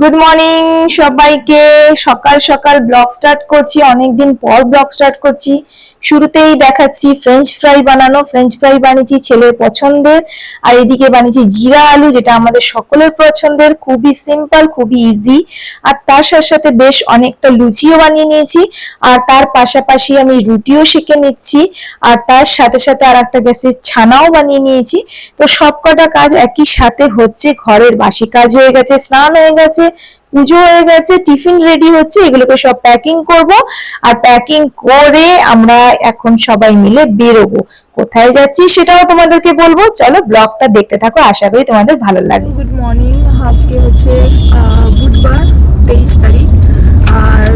Good morning সবাইকে। সকাল সকাল ব্লগ স্টার্ট করছি, অনেকদিন পর ব্লগ স্টার্ট করছি। শুরুতেই দেখাচ্ছি ফ্রেঞ্চ ফ্রাই বানানো। ফ্রেঞ্চ ফ্রাই বানিয়েছি ছেলের পছন্দের। আর এদিকে বানিয়েছি জিরা আলু, যেটা আমাদের সকলের পছন্দের। খুবই সিম্পল খুবই ইজি আর তার সাথে সাথে বেশ অনেকটা লুচিও বানিয়ে নিয়েছি। আর তার পাশাপাশি আমি রুটিও শিখে নিচ্ছি। আর তার সাথে সাথে আর একটা গ্যাসের ছানাও বানিয়ে নিয়েছি। তো সবকটা কাজ একই সাথে হচ্ছে। ঘরের বাসি কাজ হয়ে গেছে, স্নান হয়ে গেছে। পুজো হয়ে গেছে, টিফিন রেডি হচ্ছে, এগুলোকে সব প্যাকিং করব। আর প্যাকিং করে আমরা এখন সবাই মিলে বেরোবো। কোথায় যাচ্ছি সেটাও তোমাদেরকে বলব। চলো ব্লগটা দেখতে থাকো, আশা করি তোমাদের ভালো লাগবে। গুড মর্নিং আজকে হচ্ছে বুধবার, তেইশ তারিখ। আর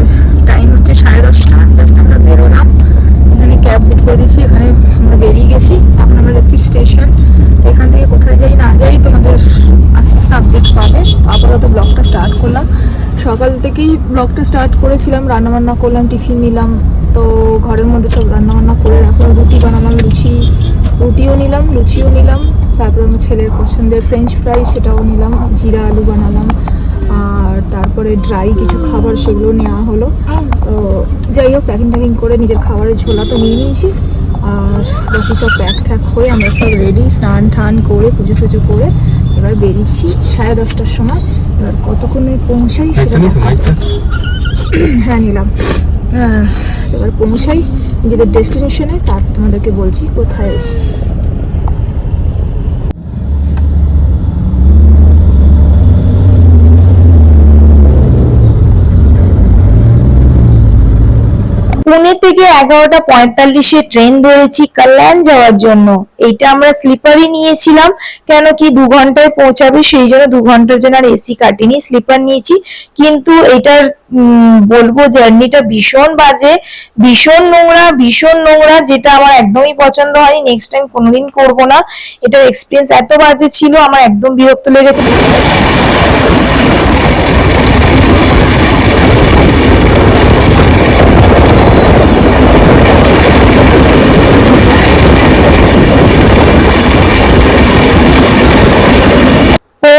টাইম হচ্ছে সাড়ে দশটা জাস্ট আমরা বেরোলাম। এখানে ক্যাব বুক করে দিয়েছি, এখানে আমরা বেরিয়ে গেছি। এখন আমরা যাচ্ছি স্টেশন এখান থেকে কোথায় যাই না যাই তোমাদের আস্তে আস্তে আপডেট পাবে। আপাতত ব্লগটা স্টার্ট করলাম। সকাল থেকেই ব্লগটা স্টার্ট করেছিলাম, রান্নাবান্না করলাম, টিফিন নিলাম, তো ঘরের মধ্যে সব রান্নাবান্না করে রাখলাম রুটি বানালাম, লুচি, রুটিও নিলাম, লুচিও নিলাম, তারপর আমার ছেলের পছন্দের ফ্রেঞ্চ ফ্রাই সেটাও নিলাম, জিরা আলু বানালাম, আর তারপরে ড্রাই কিছু খাবার সেগুলো নেওয়া হলো। তো যাই হোক প্যাকিং ট্যাকিং করে নিজের খাবারের ঝোলা তো নিয়ে নিয়েছি। বাকি সব প্যাক ট্যাক হয়ে আমরা সব রেডি স্নান টান করে পুজো টুজো করে এবার বেরিয়েছি সাড়ে দশটার সময়। এবার কতক্ষণে পৌঁছাই সেটা হ্যাঁ নিলাম। এবার পৌঁছাই নিজেদের ডেস্টিনেশনে তার তোমাদেরকে বলছি কোথায় এসেছি পুনে থেকে এগারোটা পঁয়তাল্লিশে ট্রেন ধরেছি কল্যাণ যাওয়ার জন্য। এইটা আমরা স্লিপারই নিয়েছিলাম, কেন কি দু ঘন্টায় পৌঁছাবে, সেই জন্য দু ঘণ্টার জন্য আর এসি কাটিনি স্লিপার নিয়েছি। কিন্তু এটার বলব জার্নিটা ভীষণ বাজে, ভীষণ নোংরা ভীষণ নোংরা, যেটা আমার একদমই পছন্দ হয়নি নেক্সট টাইম কোনোদিন করব না। এটার এক্সপিরিয়েন্স এত বাজে ছিল, আমার একদম বিরক্ত লেগেছে।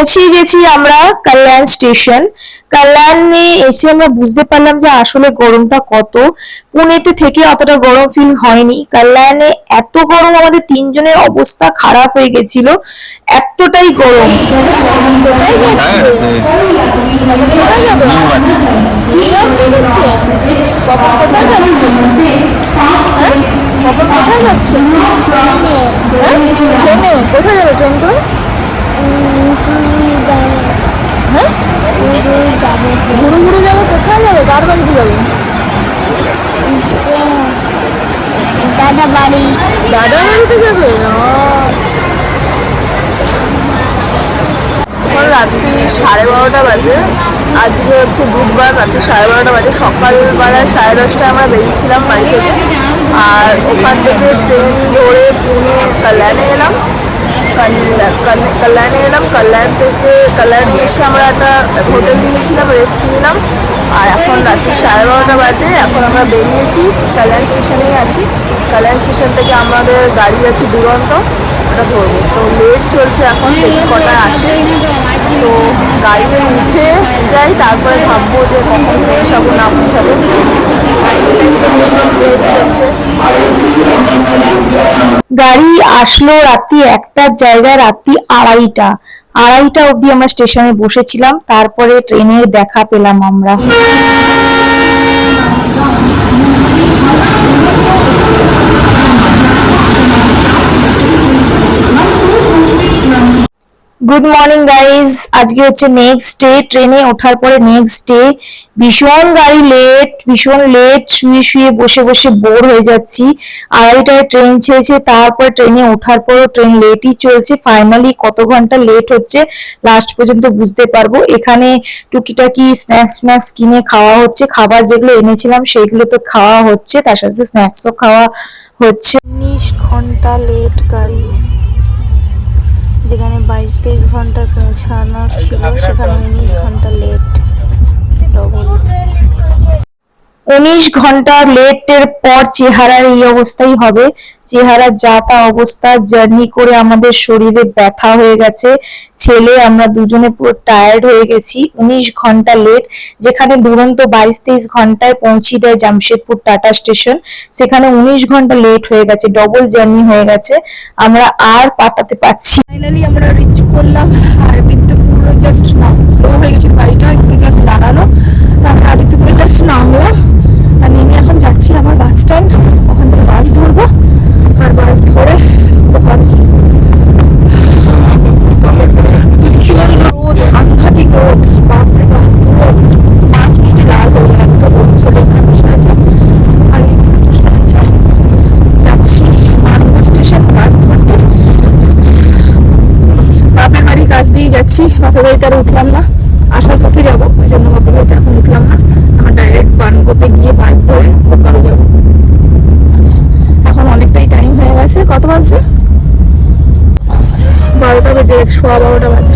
পৌঁছে গেছি আমরা কল্যাণ স্টেশন। কল্যাণে এসে আমরা বুঝতে পারলাম যে আসলে গরমটা কত। পুনেতে থেকে অতটা গরম ফিল হয়নি। কল্যাণে এত গরম আমাদের তিনজনের অবস্থা খারাপ হয়ে গেছিল। এতটাই গরম। কোথায় যাবে ট্রেন করে হ্যাঁ ঘুরু ঘুরু যাবে কোথায় যাবে কার বাড়িতে যাবে দাদা বাড়ি দাদা বাড়িতে যাবে আহ। এখন রাত্রি সাড়ে বারোটা বাজে। আজকে হচ্ছে বুধবার রাত্রি সাড়ে বারোটা বাজে। সকালবেলায় সাড়ে দশটায় আমরা বেরিয়েছিলাম বাড়ি আর ওখান থেকে ট্রেন ধরে পুনে কল্যাণে এলাম। কল্যাণ- এলাম। কল্যাণ থেকে কল্যাণ এসে আমরা একটা হোটেল নিয়েছিলাম, রেস্ট নিলাম। আর এখন রাত্রি সাড়ে বারোটা বাজে। এখন আমরা বেরিয়েছি, কল্যাণ স্টেশনেই আছি। কল্যাণ স্টেশন থেকে আমাদের গাড়ি আছে দুরন্ত। ওটা ধরবো। তো লেট চলছে এখন কটায় আসে। তো গাড়িতে উঠে যাই, তারপরে ভাববো যে কখন পৌঁছাবো না পৌঁছাবো গাড়ি আসলো রাত্রি একটার জায়গায় রাত্রি আড়াইটা। আড়াইটা অবধি আমরা স্টেশনে বসেছিলাম, তারপরে ট্রেনের দেখা পেলাম আমরা। গুড মর্নিং গাইজ আজকে হচ্ছে নেক্সট ডে ট্রেনে ওঠার পরে নেক্সট ডে ভীষণ গাড়ি লেট ভীষণ লেট শুয়ে শুয়ে বসে বসে বোর হয়ে যাচ্ছি। আড়াইটায় ট্রেন ছেড়েছে, তারপর ট্রেনে ওঠার পরও ট্রেন লেটই চলছে। ফাইনালি কত ঘণ্টা লেট হচ্ছে লাস্ট পর্যন্ত বুঝতে পারব। এখানে টুকিটাকি স্ন্যাক্স স্ন্যাক্স কিনে খাওয়া হচ্ছে। খাবার যেগুলো এনেছিলাম সেগুলো তো খাওয়া হচ্ছে। তার সাথে স্ন্যাক্সও খাওয়া হচ্ছে। উনিশ ঘণ্টা লেট গাড়ি। বাইশ তেইশ ঘণ্টা পৌঁছানোর ছিল সেখানে উনিশ ঘণ্টা লেট ডবল উনিশ ঘণ্টা লেটের পর চেহারার এই অবস্থাই হবে। চেহারা, যা তা অবস্থা, জার্নি করে আমাদের শরীরে ব্যথা হয়ে গেছে। ছেলে, আমরা দুজনে পুরো টায়ার্ড হয়ে গেছি। উনিশ ঘণ্টা লেট যেখানে দুরন্ত বাইশ তেইশ ঘন্টায় পৌঁছে দেয় জামশেদপুর টাটা স্টেশন। সেখানে উনিশ ঘণ্টা লেট হয়ে গেছে ডবল জার্নি হয়ে গেছে। আমরা আর পাঠাতে পারছি। ফাইনালি আমরা রিচ করলাম আর আদিত্যপুরে জাস্ট নাম স্লো হয়ে গেছে, গাড়িটা একটু জাস্ট দাঁড়াল। তারপর আদিত্যপুরে জাস্ট নামলাম আর নেমে এখন যাচ্ছি আমার বাস স্ট্যান্ড ওখান থেকে বাস ধরবো, আর বাস ধরে ওখানে রোদ রোদ পাঁচ আর যাচ্ছি স্টেশন বাস ধরতে। বাপের বাড়ি কাজ দিয়ে যাচ্ছি, বাপের বাড়িতে আর উঠলাম না। আসার পথে যাব, ওই জন্য বাপের বাড়িতে এখন উঠলাম না। ডাইরেক্ট বানকোতে গিয়ে বাস ধরে বোকারো যাব এখন অনেকটাই টাইম হয়ে গেছে, কত বাজছে? বারোটা বেজে গেছে, সোয়া বারোটা বাজে।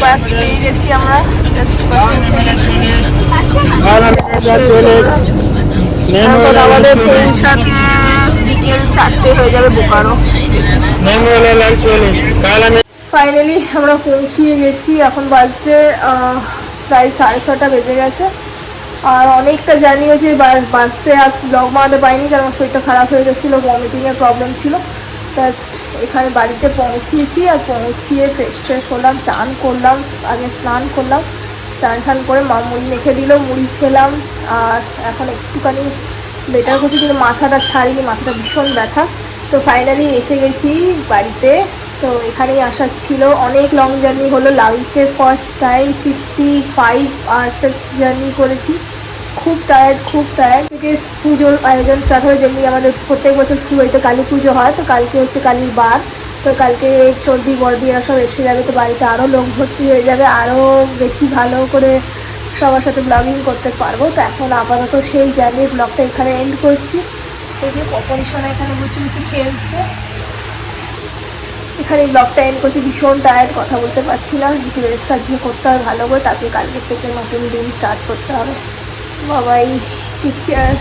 বাস পেয়ে গেছি আমরা বাসে আমাদের পৌঁছাতে বিকেল চারটে হয়ে যাবে বোকারো। ফাইনালি আমরা পৌঁছিয়ে গেছি এখন আহ, প্রায় সাড়ে ছটা বেজে গেছে। আর অনেকটা হয়েছে বা- বাসে আর ব্লগ বানাতে পারিনি কারণ শরীরটা খারাপ হয়ে গেছিল ভমিটিংয়ের প্রবলেম ছিল। জাস্ট এখানে বাড়িতে পৌঁছিয়েছি আর পৌঁছিয়ে ফ্রেশ ট্রেশ হলাম চান করলাম, আগে স্নান করলাম, স্নান টান করে মা মুড়ি মেখে দিল, মুড়ি খেলাম, আর এখন একটুখানি বেটার করছি, কিন্তু মাথাটা ছাড়িনি, মাথাটা ভীষণ ব্যথা। তো ফাইনালি এসে গেছি বাড়িতে। তো এখানেই আসার ছিল। অনেক লং জার্নি হলো। লাইফে ফার্স্ট টাইম ফিফটি ফাইভ আওয়ার্সের জার্নি করেছি। খুব টায়ার্ড খুব টায়ার্ড থেকে পুজোর আয়োজন স্টার্ট হয় যেমনি আমাদের প্রত্যেক বছর শুরু হয়তো কালী পুজো হয়, তো কালকে হচ্ছে কালীর বার। তো কালকে চর্দি বর্দিরা সব এসে যাবে, তো বাড়িতে আরও লোক ভর্তি হয়ে যাবে আরও বেশি ভালো করে সবার সাথে ব্লগিং করতে পারব। তো এখন আপাতত সেই জার্নির ব্লগটা এখানে এন্ড করছি। এই যে পপন সোনা এখানে মুচি মুচি খেলছে। এখানে ব্লগটা এন্ড করছি, ভীষণ টায়ার্ড কথা বলতে পারছি না। একটু রেস্ট আজকে করতে হবে ভালো করে, তারপরে কালকের থেকে নতুন দিন স্টার্ট করতে হবে। বাবাই কেয়ার